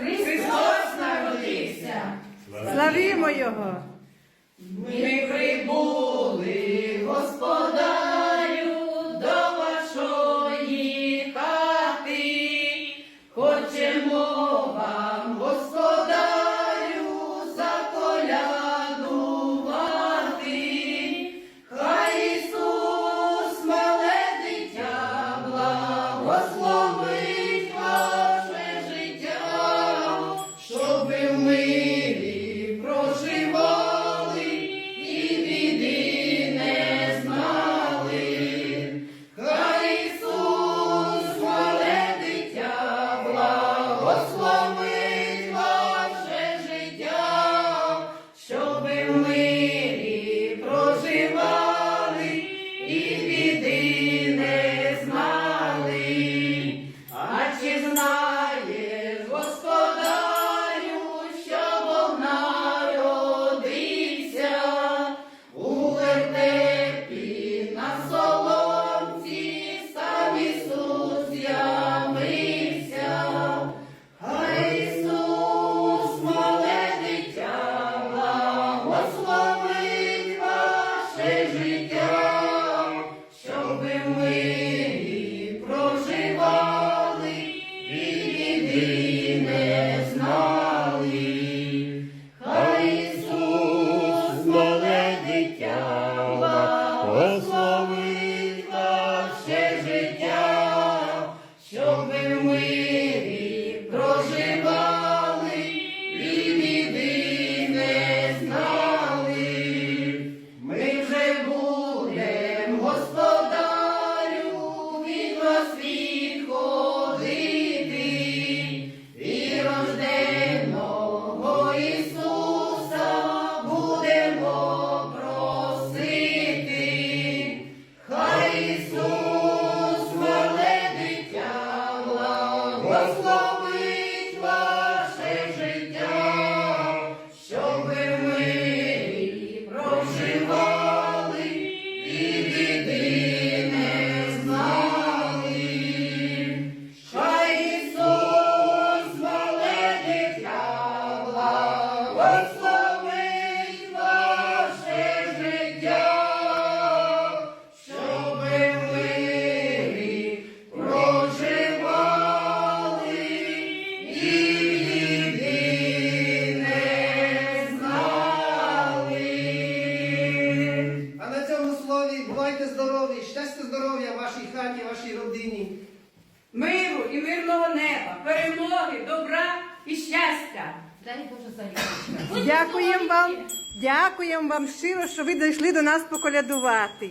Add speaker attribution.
Speaker 1: Христос народився!
Speaker 2: Славімо Його!
Speaker 1: Ми
Speaker 3: Slow. багатій вашій родині.
Speaker 4: Миру і мирного неба, перемоги, добра і щастя.
Speaker 2: Дякуємо вам, дякуємо вам щиро, що ви дійшли до нас поколядувати.